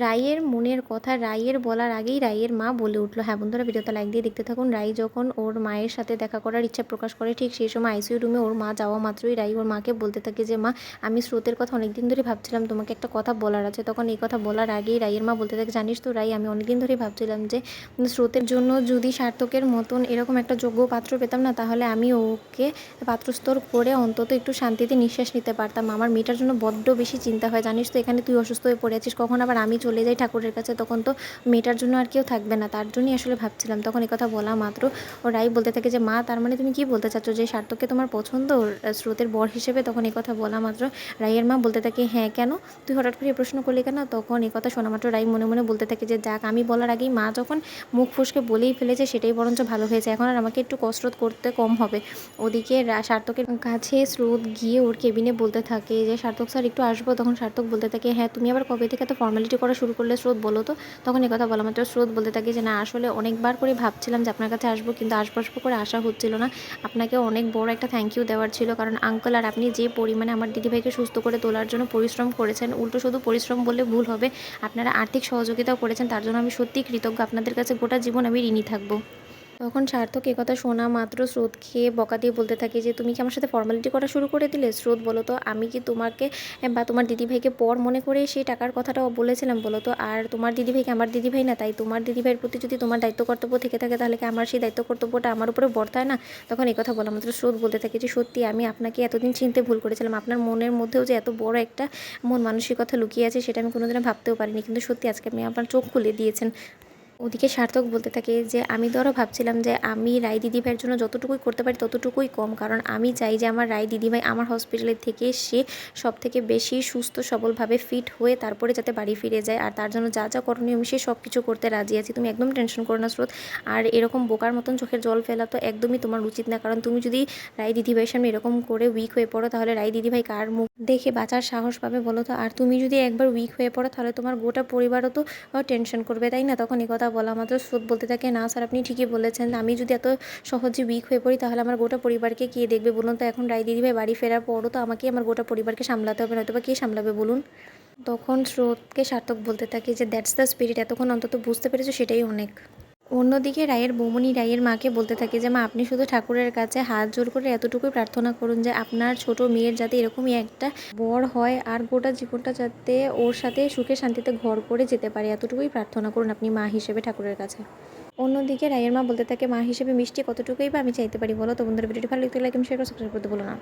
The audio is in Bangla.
রাইয়ের মনের কথা, রাইয়ের বলার আগেই রাইয়ের মা বলে উঠল হ্যাঁ বন্ধুরা ভিডিওটা লাইক দিয়ে দেখতে থাকুন। রাই যখন ওর মায়ের সাথে দেখা করার ইচ্ছা প্রকাশ করে, ঠিক সেই সময় আইসিইউ রুমে ওর মা যাওয়া মাত্রই রাই ওর মাকে বলতে থাকে যে, মা, আমি স্রোতের কথা অনেকদিন ধরে ভাবছিলাম, তোমাকে একটা কথা বলার আছে। তখন এই কথা বলার আগেই রায়ের মা বলতে থাকে, জানিস তো রাই, আমি অনেকদিন ধরেই ভাবছিলাম যে, স্রোতের জন্য যদি সার্থকের মতন এরকম একটা যোগ্য পাত্র পেতাম না, তাহলে আমি ওকে পাত্রস্তর করে অন্তত একটু শান্তিতে নিঃশ্বাস নিতে পারতাম। আমার মেয়েটার জন্য বড্ড বেশি চিন্তা হয়, জানিস তো, এখানে তুই অসুস্থ হয়ে পড়ে আছিস, কখন আবার আমি চলে যাই ঠাকুরের কাছে, তখন তো মেয়েটার জন্য আর কেউ থাকবে না। তার জন্যই আসলে ভাবছিলাম, তখন কথা বলা মাত্র। ও রাই বলতে থাকে যে, মা, তার মানে তুমি কি বলতে চাচ্ছ? যে, সার্থককে তোমার পছন্দ? স্রোতের বর হিসেবে? তখন কথা বলা মাত্র। রাইয়ের মা বলতে থাকে হ্যাঁ কেন? তুই হঠাৎ করে প্রশ্ন করলি কেন? তখন কথা শোনা মাত্র রাই মনে মনে বলতে থাকে যে, যাক, আমি বলার আগেই মা যখন মুখ ফুসকে বলেই ফেলেছে, সেটাই বরঞ্চ ভালো হয়েছে। এখন আর আমাকে একটু কসরত করতে কম হবে। ওদিকে সার্থকের কাছে স্রোত গিয়ে ওর কেবিনে বলতে থাকে যে, সার্থক স্যার একটু আসব? তখন সার্থক বলতে থাকে হ্যাঁ তুমি আবার কবে থেকে এত ফর্মালিটি করা? শুরু করলে স্রোত বলো তো? তখন কথা বলা মাত্র স্রোত বলতে থাকে যে, না, আসলে অনেকবার করে ভাবছিলাম যে আপনার কাছে আসব, কিন্তু আসব আসব করে আসা হচ্ছিল না। আপনাকে অনেক বড় একটা থ্যাংক ইউ দেওয়ার ছিল, কারণ আঙ্কল আর আপনি যে পরিমাণে আমার দিদিভাইকে সুস্থ করে তোলার জন্য পরিশ্রম করেছেন, উল্টো শুধু পরিশ্রম বললে ভুল হবে। আপনারা আর্থিক সহযোগিতাও করেছেন, তার জন্য আমি সত্যিই কৃতজ্ঞ। আপনাদের কাছে গোটা জীবন আমি ঋণী থাকব। তখন সার্থক কথা শোনা মাত্র স্রোতকে বকা দিয়ে বলতে থাকে যে, তুমি কি আমার সাথে ফর্মালিটি করা শুরু করে দিলে? স্রোত বলো তো, আমি কি তোমাকে, বা তোমার দিদিভাইকে পর মনে করে সেই টাকার কথাটা বলেছিলাম? বলো তো, আর তোমার দিদিভাইকে আমার দিদিভাই না, তাই তোমার দিদিভাইয়ের প্রতি যদি তোমার দায়িত্ব কর্তব্য থেকে থাকে, তাহলে কি আমার সেই দায়িত্ব কর্তব্যটা আমার উপরে বর্তায় না? তখন এই কথা বলা মাত্র স্রোত বলতে থাকে যে, সত্যি, আমি আপনাকে এতদিন চিনতে ভুল করেছিলাম। আপনার মনের মধ্যেও যে এত বড় একটা মন মানসিকতা লুকিয়ে আছে, সেটা আমি কোনোদিনও ভাবতেও পারিনি। কিন্তু সত্যি, আজকে আপনি আপনার চোখ খুলে দিয়েছেন। ওদিকে সার্থক বলতে থাকে যে, আমি ধরো ভাবছিলাম যে, আমি রায় দিদিভাইয়ের জন্য যতটুকুই করতে পারি ততটুকুই কম। কারণ আমি চাই যে, আমার রায় দিদিভাই আমার হসপিটালের থেকে সে সব থেকে বেশি সুস্থ, সবলভাবে ফিট হয়ে তারপরে যাতে বাড়ি ফিরে যায়। আর তার জন্য যা যা করণীয় আমি সে সব কিছু করতে রাজি আছি। তুমি একদম টেনশন করো না স্রোত। আর এরকম বোকার মতন চোখের জল ফেলা তো একদমই তোমার উচিত না। কারণ তুমি যদি রায় দিদিভাইয়ের সামনে এরকম করে উইক হয়ে পড়ো, তাহলে রায় দিদিভাই কার মুখ দেখে বাঁচার সাহস পাবে বলো তো? আর তুমি যদি একবার উইক হয়ে পড়ো, তাহলে তোমার গোটা পরিবারও তো টেনশন করবে, তাই না? তখন এই কথা বলা মাত্র স্রোত বলতে থাকে। না, স্যার, আপনি ঠিকই বলেছেন। আমি যদি এত সহজে উইক হয়ে পড়ি, তাহলে আমার গোটা পরিবারকে কে দেখবে বলুন তো? এখন রায় দিদিভাই বাড়ি ফেরার পরও তো আমাকে আমার গোটা পরিবারকে সামলাতে হবে নয়তো বা কে সামলাবে বলুন? তখন স্রোতকে সার্থক বলতে থাকে যে দ্যাটস দ্য স্পিরিট এতক্ষণ অন্তত বুঝতে পেরেছ, সেটাই অনেক। অন্যদিকে রায়ের বৌমনি রায়ের মাকে বলতে থাকে যে, মা, আপনি শুধু ঠাকুরের কাছে হাত জোর করে এতটুকুই প্রার্থনা করুন যে, আপনার ছোট মেয়ের যাতে এরকমই একটা বর হয় আর গোটা জীবনটা যাতে ওর সাথে সুখে শান্তিতে ঘর করে যেতে পারে। এতটুকুই প্রার্থনা করুন আপনি মা হিসেবে ঠাকুরের কাছে। অন্যদিকে রায়ের মা বলতে থাকে, মা হিসেবে মিষ্টি কতটুকুই বা আমি চাইতে পারি বলো তো বন্ধুরা? ভিডিওটি ভালো লাগতে লাইক শেয়ার করে সাবস্ক্রাইব করতে বলো না।